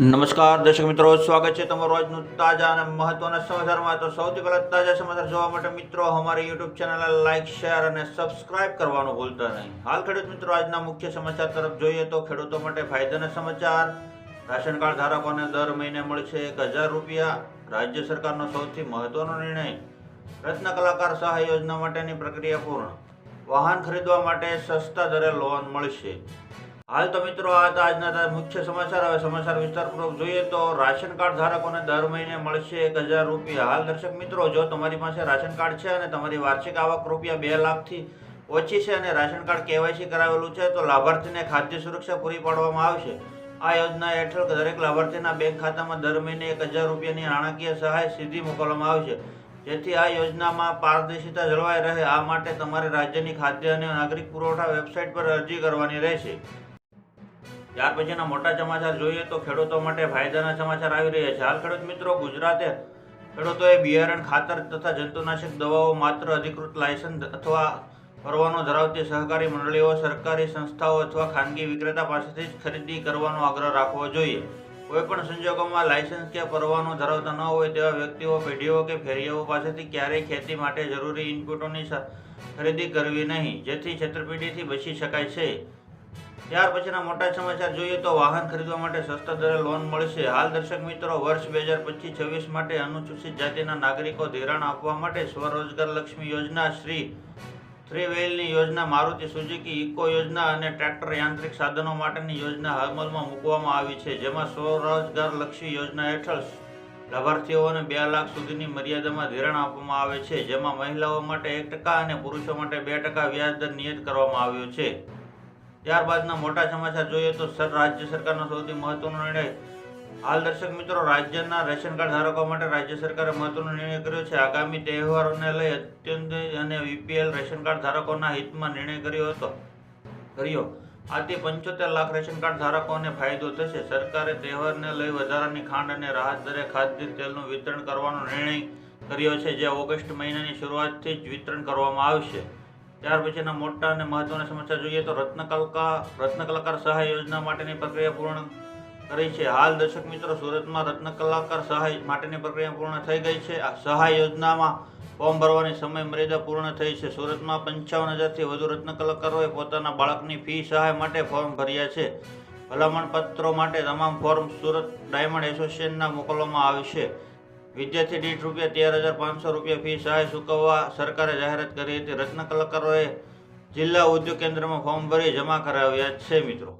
નમસ્કાર, દર્શક મિત્રો, સ્વાગત છે તમારું આજનું તાજા અને મહત્વના સમાચારમાં. તો સૌથી પહેલા તાજા સમાચાર જોવા માટે મિત્રો, અમારી યુટ્યુબ ચેનલ લાઇક શેર અને સબસ્ક્રાઇબ કરવાનું ભૂલતા નહીં. હાલ ખેડૂત મિત્રો, આજના મુખ્ય સમાચાર તરફ જોઈએ તો ખેડૂતો માટે ફાયદાના સમાચાર. રાશન કાર્ડ ધારકોને દર મહિને મળશે એક હજાર રૂપિયા. રાજ્ય સરકારનો સૌથી મહત્વનો નિર્ણય. રત્ન કલાકાર સહાય યોજના માટેની પ્રક્રિયા પૂર્ણ. વાહન ખરીદવા માટે સસ્તા દરે લોન મળશે. હાલ તો મિત્રો આ હતા આજના મુખ્ય સમાચાર. હવે સમાચાર વિસ્તારપૂર્વક જોઈએ તો રાશન કાર્ડ ધારકોને દર મહિને મળશે એક હજાર રૂપિયા. હાલ દર્શક મિત્રો, જો તમારી પાસે રાશન કાર્ડ છે અને તમારી વાર્ષિક આવક રૂપિયા બે લાખથી ઓછી છે અને રાશન કાર્ડ કેવાયસી કરાવેલું છે, તો લાભાર્થીને ખાદ્ય સુરક્ષા પૂરી પાડવામાં આવશે. આ યોજના હેઠળ દરેક લાભાર્થીના બેંક ખાતામાં દર મહિને એક હજાર રૂપિયાની નાણાકીય સહાય સીધી મોકલવામાં આવશે. જેથી આ યોજનામાં પારદર્શિતા જળવાઈ રહે. આ માટે તમારે રાજ્યની ખાદ્ય અને નાગરિક પુરવઠા વેબસાઇટ પર અરજી કરવાની રહેશે. ત્યાર પછીના મોટા સમાચાર જોઈએ તો ખેડૂતો માટે ફાયદાના સમાચાર આવી રહ્યા છે. હાલ ખેડૂત મિત્રો ગુજરાતે, ખેડૂતોએ બિયારણ, ખાતર તથા જંતુનાશક દવાઓ માત્ર અધિકૃત લાયસન્સ અથવા પરવાનો ધરાવતી સહકારી મંડળીઓ, સરકારી સંસ્થાઓ અથવા ખાનગી વિક્રેતા પાસેથી જ ખરીદી કરવાનો આગ્રહ રાખવો જોઈએ. કોઈપણ સંજોગોમાં લાયસન્સ કે પરવાનો ધરાવતા ન હોય તેવા વ્યક્તિઓ, પેઢીઓ કે ફેરિયાઓ પાસેથી ક્યારેય ખેતી માટે જરૂરી ઇનપુટોની ખરીદી કરવી નહીં, જેથી છેતરપિંડીથી બચી શકાય છે. ત્યાર પછીના મોટા સમાચાર જોઈએ તો વાહન ખરીદવા માટે સસ્તા દરે લોન મળશે. હાલ દર્શક મિત્રો, વર્ષ બે હજાર પચીસ છવ્વીસ માટે અનુસૂચિત જાતિના નાગરિકો ધિરાણ આપવા માટે સ્વરોજગાર લક્ષ્મી યોજના શ્રી થ્રી વ્હીલની યોજના, મારુતિ સુઝુકી, ઇકો યોજના અને ટ્રેક્ટર યાંત્રિક સાધનો માટેની યોજના અમલમાં મૂકવામાં આવી છે, જેમાં સ્વરોજગાર લક્ષી યોજના હેઠળ લાભાર્થીઓને બે લાખ સુધીની મર્યાદામાં ધિરાણ આપવામાં આવે છે, જેમાં મહિલાઓ માટે એક ટકા અને પુરુષો માટે બે ટકા વ્યાજ દર નિયત કરવામાં આવ્યો છે. ત્યારબાદના મોટા સમાચાર જોઈએ તો સર, રાજ્ય સરકારનો સૌથી મહત્વનો નિર્ણય. હાલ દર્શક મિત્રો, રાજ્યના રેશન કાર્ડ ધારકો માટે રાજ્ય સરકારે મહત્વનો નિર્ણય કર્યો છે. આગામી તહેવારોને લઈ અત્યંત અને વીપીએલ રેશન કાર્ડ ધારકોના હિતમાં નિર્ણય કર્યો હતો. કર્યો. આથી પંચોતેર લાખ રેશન કાર્ડ ધારકોને ફાયદો થશે. સરકારે તહેવારને લઈ વધારાની ખાંડ અને રાહત દરે ખાદ્ય તેલનું વિતરણ કરવાનો નિર્ણય કર્યો છે, જે ઓગસ્ટ મહિનાની શરૂઆતથી જ વિતરણ કરવામાં આવશે. ત્યાર પછીના મોટા અને મહત્વના સમસ્યા જોઈએ તો રત્નકલકા, રત્નકલાકાર સહાય યોજના માટેની પ્રક્રિયા પૂર્ણ કરી છે. હાલ દર્શક મિત્રો સુરતમાં રત્ન કલાકાર સહાય માટેની પ્રક્રિયા પૂર્ણ થઈ ગઈ છે. આ સહાય યોજનામાં ફોર્મ ભરવાની સમય મર્યાદા પૂર્ણ થઈ છે. સુરતમાં પંચાવન હજારથી વધુ રત્ન કલાકારોએ પોતાના બાળકની ફી સહાય માટે ફોર્મ ભર્યા છે. ભલામણ પત્રો માટે તમામ ફોર્મ સુરત ડાયમંડ એસોસિએશનના મોકલવામાં આવશે વિદ્યાર્થી દીઠ રૂપિયા તેર હજાર પાંચસો રૂપિયા ફી સહાય ચૂકવવા સરકારે જાહેરાત કરી હતી. રત્ન કલાકારોએ જિલ્લા ઉદ્યોગ કેન્દ્રમાં ફોર્મ ભરી જમા કરાવ્યા છે મિત્રો.